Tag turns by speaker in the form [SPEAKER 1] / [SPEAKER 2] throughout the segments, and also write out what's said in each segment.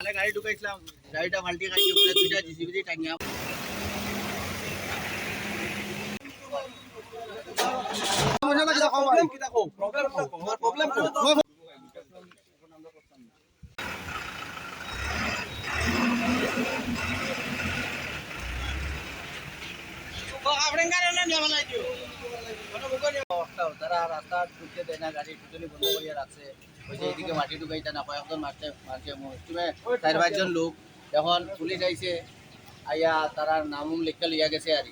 [SPEAKER 1] গাড়ি ঢুকাইছিলাম গাড়িটা মাল্টি তারা রাস্তা ঢুকতে দেয় না গাড়ি টুটলি বন্ধ করিয়া রাখছে ওই যে এদিকে মাটি ঢুকাইতে না কয়েকজন মারছে মারছে মুসলিমে চার পাঁচজন লোক এখন পুলিশ আইছে, আইয়া তারা নাম লেখা লইয়া গেছে আর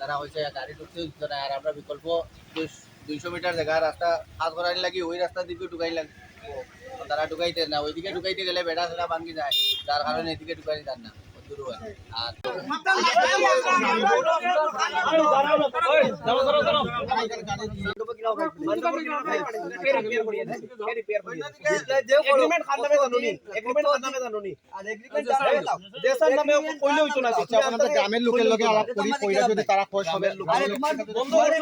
[SPEAKER 1] তারা হয়েছে গাড়ি ঢুকতে দিত না আর আমরা বিকল্প দুইশ- মিটার জায়গা রাস্তা হাত করানি লাগি, ওই রাস্তা দিকে ঢুকাই লাগবে তারা ঢুকাইতে না, ওইদিকে ঢুকাইতে গেলে বেড়া সেটা ভাঙ্গি যায়, যার কারণে এদিকে ঢুকাই যান না।
[SPEAKER 2] গ্রামের লোকের লগে আলাপ করি কইরা যদি তারা সবের লোক
[SPEAKER 3] বন্ধ করে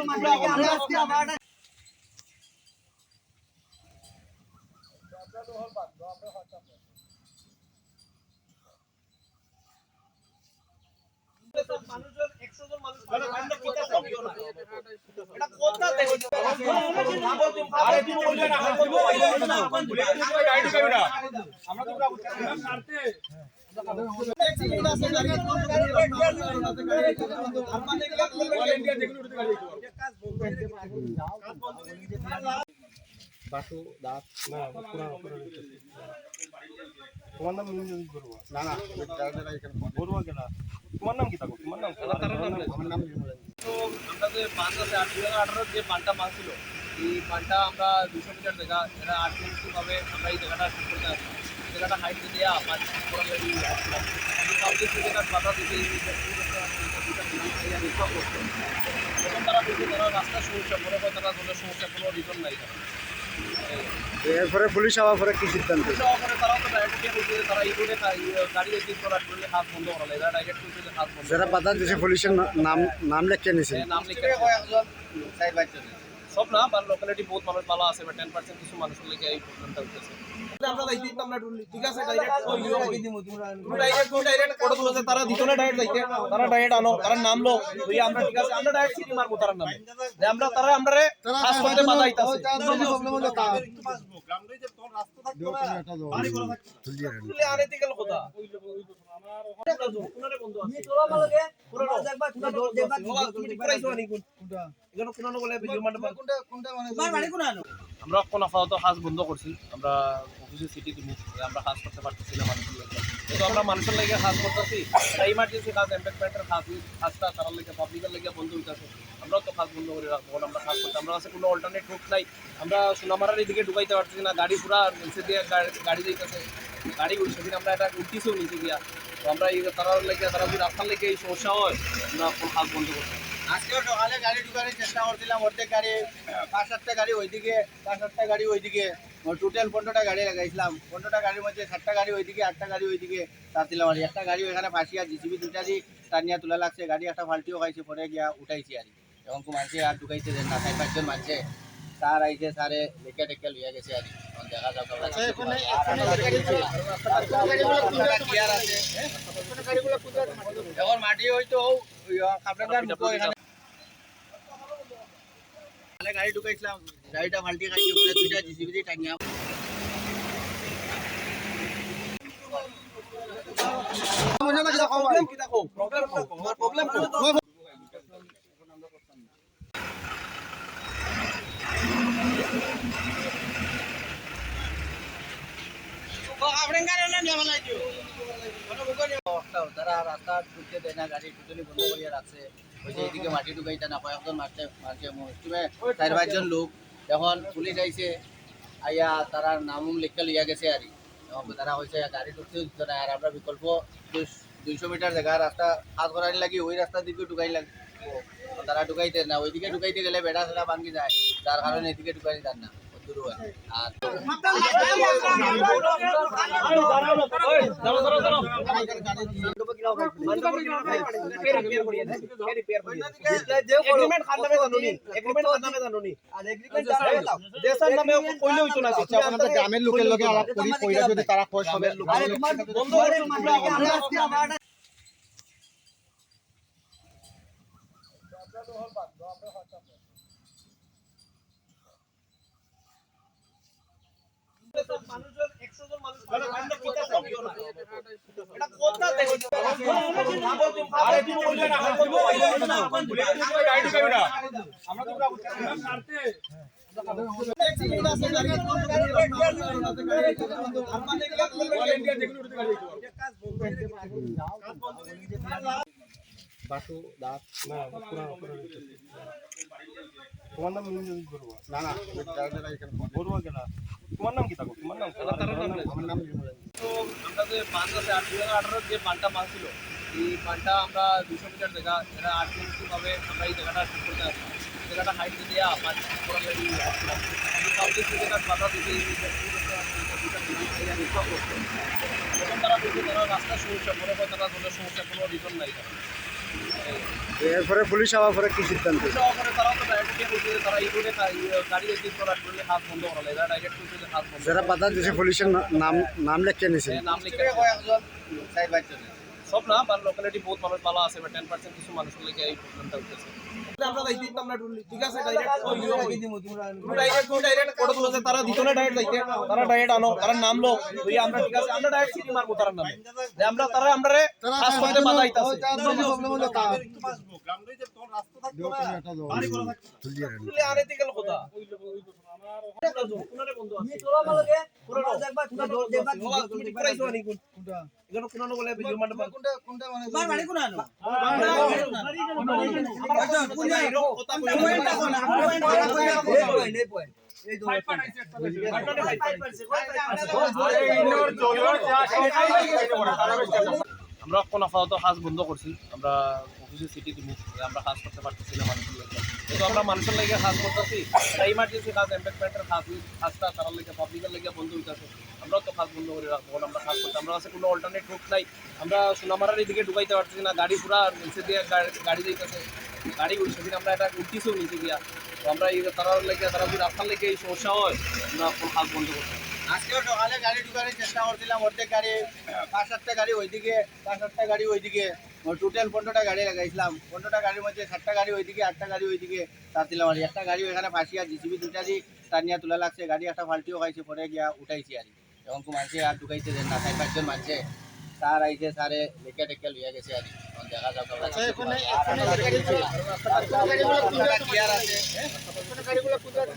[SPEAKER 3] তোমরা মানুষজন একশো জন মানুষ আমরা কিতা কমিও না এটা কোথা থেকে ভাবো তুমি আরে তুমি বললে না আমরা বললে না গাড়ি ঢুকাবে না আমরা তোমরা
[SPEAKER 2] বাসু দাস না তোমার নাম না না বড়ুয়া কেনা তোমার নাম কি? থাকো তোমার নাম আমার নাম
[SPEAKER 3] তো আমরা যে বাঁধ আছে, আট দুই হাজার যে বানটা বাঁধ ছিল, এই বানটা আমরা দুশো মিটার জায়গা এটা আট ভাবে আমরা এই জায়গাটা শুরু করতে আসি জায়গাটা হাইট দিয়ে, পাঁচ বাধা দিতে তারা তারা রাস্তার সমস্যা, মনে করে তারা কোনো সমস্যা কোনো রিজন নাই।
[SPEAKER 2] এরপরে পুলিশ আবার পরে কি সিদ্ধান্ত? যারা বাধা দিয়েছে পুলিশের নাম নাম লেখে নিছে
[SPEAKER 1] পাঁচজন
[SPEAKER 3] সব না বা লোকালিটি বহুত মানুষ ভালো আছে বা টেন পার্সেন্ট কিছু মানুষের লেগে এই প্রবলেমটা হচ্ছে আমরা যাইতে দিতাম না টুলি ঠিক আছে ডাইরেক্ট ওই ইয়ে হই তুমি ডাইরেক্ট তুমি ডাইরেক্ট কোড তুলেছে তারা দিত না ডাইরেক্ট যাইতে। তারা ডাইরেক্ট আনো তারা নামলো ওই আমরা ঠিক আছে আমরা ডাইরেক্ট সিটি মারবো তার নামে। যে আমরা তারা আমরা রে করতে বাধা আইতাছে তুলে আনেতে গেল কোথা? আমরা কোন আপাতত কাজ বন্ধ করছি। আমরা অফিসে সিটি তুমি আমরা কাজ করতে পারতেছি না মানুষের লাগে। আমরা মানুষের লাগে কাজ করতেছি ইমার্জেন্সি কাজ এমপ্লয়মেন্টের কাজ কাজটা তার লাগে পাবলিকের লাগে বন্ধ হইতেছে। আমরাও তো কাজ বন্ধ করে রাখব আমরা কাজ করতে আমরা কাছে কোনো অল্টারনেট রুট নাই। আমরা সোনামারার এদিকে ঢুকাইতে পারতেছি না, গাড়ি পুরা নিচে দিয়ে গাড়ি দিতেছে গাড়ি সেদিন আমরা এটা উঠতেছেও নিচে গিয়া তো আমরা এই তারা লেগে, তারা যদি রাস্তার লেগে এই সমস্যা হয়, আমরা কোনো কাজ বন্ধ করতে
[SPEAKER 1] আজকেও সকালে গাড়ি ঢুকানোর চেষ্টা করছিলাম অর্ধেক গাড়ি পাঁচ সাতটা গাড়ি ওইদিকে পাঁচ সাতটা গাড়ি ওইদিকে টোটাল পনেরোটা গাড়ি লাগাইছিলাম। পনেরোটা গাড়ির মধ্যে সাতটা গাড়ি ওইদিকে আটটা গাড়ি ওইদিকে তারছিলাম আর একটা গাড়ি ওইখানে ফাঁসিয়া জিসিবি দুটা দিয়ে টানিয়া তোলা লাগছে। গাড়ি একটা ফাল্টিও খাইছে পরে গিয়া উঠাইছি আর এখন কো মানছে আর ঢুকাইছে না চার পাঁচজন মানছে স্যার আইছে স্যারে লেখা টেখা লইয়া গেছে আর দেখা যাক এখন মাটি হয়তো তাহলে গাড়ি ঢুকাইছিলাম গাড়িটা মাল্টি রাস্তা ঢুকতে দেয় না গাড়ি টুটলি বন্ধ করিয়া রাখছে ওই যে এদিকে মাটি ঢুকাইতে না কয়েকজন মারছে মারছে মুসলিমে চার পাঁচজন লোক এখন পুলিশ আইছে আইয়া তারা নাম লেখা লইয়া গেছে আর তারা হয়েছে গাড়ি ঢুকতে দিত না আর আমরা বিকল্প দুইশ- মিটার জায়গা রাস্তা হাত করানি লাগি ওই রাস্তা দিকে ঢুকাই লাগবে তারা ঢুকাইতে না ওইদিকে ঢুকাইতে গেলে বেড়া সেটা ভাঙ্গি যায় যার কারণে এদিকে ঢুকাই যান না দূর হয় আর
[SPEAKER 4] গ্রামের লোকের লগে আলাপ করি কইরা যদি তারা
[SPEAKER 3] করছেন আমরা মানুষজন একশো জন মানুষ।
[SPEAKER 4] বাসু দাঁত
[SPEAKER 2] না পুরা পুরা তোমার নাম মিনজিত বড়ুয়া
[SPEAKER 4] না না
[SPEAKER 2] বড়ুয়া কেনা তোমার নাম কি থাকো তোমার নাম
[SPEAKER 3] নাম
[SPEAKER 4] আমার নাম নির্মলেন।
[SPEAKER 3] তো আমরা যে আট, দুই হাজার আঠারোর যে বানটা বাঁধছিল এই বানটা আমরা দুশো মিটার জায়গা এটা আট আমরা এই জায়গাটা ঠিক করতে আসলাম। জায়গাটা হাইট দিয়ে, পাঁচ কাউকে তারা দেখে, তারা রাস্তার সমস্যা, মনে করে তারা ধরনের সমস্যা কোনো রিজন নাই।
[SPEAKER 4] এরপরে পুলিশ আবার পরে কি সিদ্ধান্ত? যারা বাধা দিয়েছে পুলিশের নাম নাম লেখে নিছে
[SPEAKER 3] নাম লিখে
[SPEAKER 1] পাঁচজন
[SPEAKER 3] সব না বা লোকালিটি বহুত মানুষ ভালো আছে বা টেন পার্সেন্ট কিছু মানুষের লেগে এই প্রবলেমটা উঠেছে। আমরা যাইতে দিতাম না টুলি ঠিক আছে ডাইরেক্ট ডাইরেক্ট ডাইরেক্ট কোড তুলেছে তারা দিত না ডাইরেক্ট তারা ডাইরেক্ট আনো তারা নামলো ওই আমরা ঠিক আছে আমরা ডাইরেক্ট সিটি মারবো তার নামে। আমরা তারা আমরা কাজ করতে বাধা আইতাছে পান আমরা কোন আপাতত কাজ বন্ধ করছি। আমরা অফিসে সিটি দিব আমরা কাজ করতে পারতেছি না কিন্তু আমরা মানুষের লাগে কাজ করতেছি। ইমার্জেন্সি কাজ এমপ্লয়মেন্টের কাজ, কাজটা তার লাগে পাবলিকের লাগে বন্ধ হইতেছে। আমরা তো কাজ বন্ধ করে রাখব আমরা কাজ করতে আমরা কাছে কোনো অল্টারনেট রুট নাই। আমরা সোনামারার এদিকে ঢুকাইতে পারতেছি না, গাড়ি পুরা নিচে দিয়ে গাড়ি দিতেছে গাড়ি সেদিন আমরা এটা উঠতেছেও নিচে দিয়া তো আমরা এই তারা লেগে, তারা যদি রাস্তার লেগে এই সমস্যা হয়, আমরা কাজ বন্ধ করতে
[SPEAKER 1] আজকেও সকালে গাড়ি ঢুকানোর চেষ্টা করছিলাম, অর্ধেক গাড়ি, পাঁচ সাতটা গাড়ি ওইদিকে, পাঁচ সাতটা গাড়ি ওইদিকে। টোটাল পনেরোটা গাড়ি লাগাইছিলাম। পনেরোটা গাড়ির মধ্যে সাতটা গাড়ি ওইদিকে আটটা গাড়ি ওইদিকে তার দিলাম আর একটা গাড়ি ওইখানে ফাঁসিয়া জিসিবি দুটা দিয়ে তার নিয়ে তোলা লাগছে। গাড়ি একটা ফাল্টিও খাইছে পরে গিয়া উঠাইছি আর এখন তো মানুষে আর ঢুকাইছে যে না চার পাঁচজন মানুষে স্যার আইছে স্যারে লেখা টেকে লইয়া গেছে আর দেখা যাক ক্লিয়ার আছে।